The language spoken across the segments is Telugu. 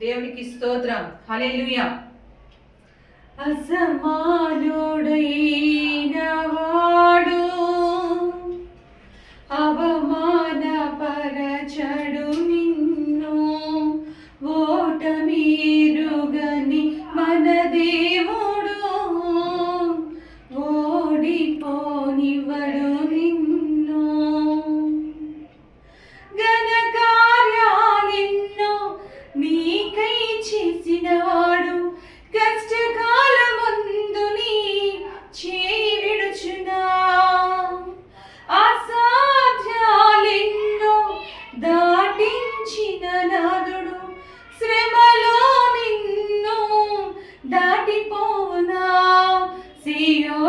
దేవునికి స్తోత్రం. హలెలుయా అసమానుడైన అవమాన పరచడు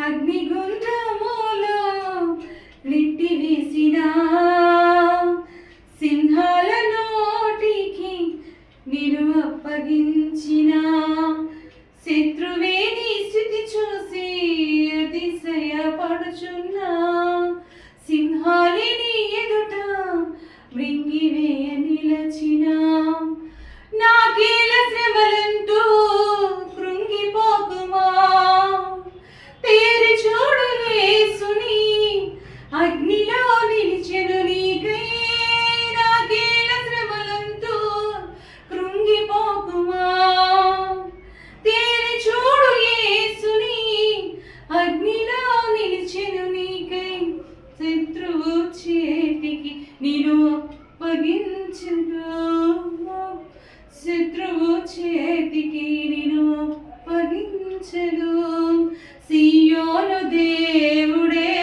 Agni నీకి నేను అప్పగించును. శత్రువు చేతికి నేను అప్పగించను. సియోను దేవుడే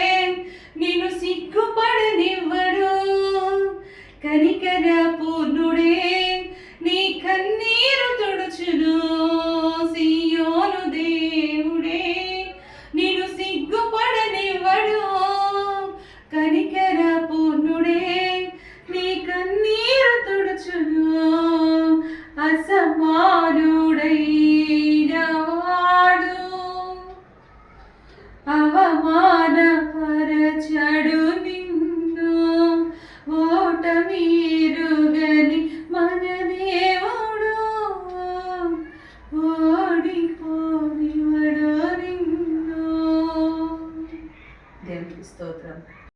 నేను సిగ్గుపడనివ్వడు. కనికర పూర్ణుడే నీ కన్నీరు తొడుచును.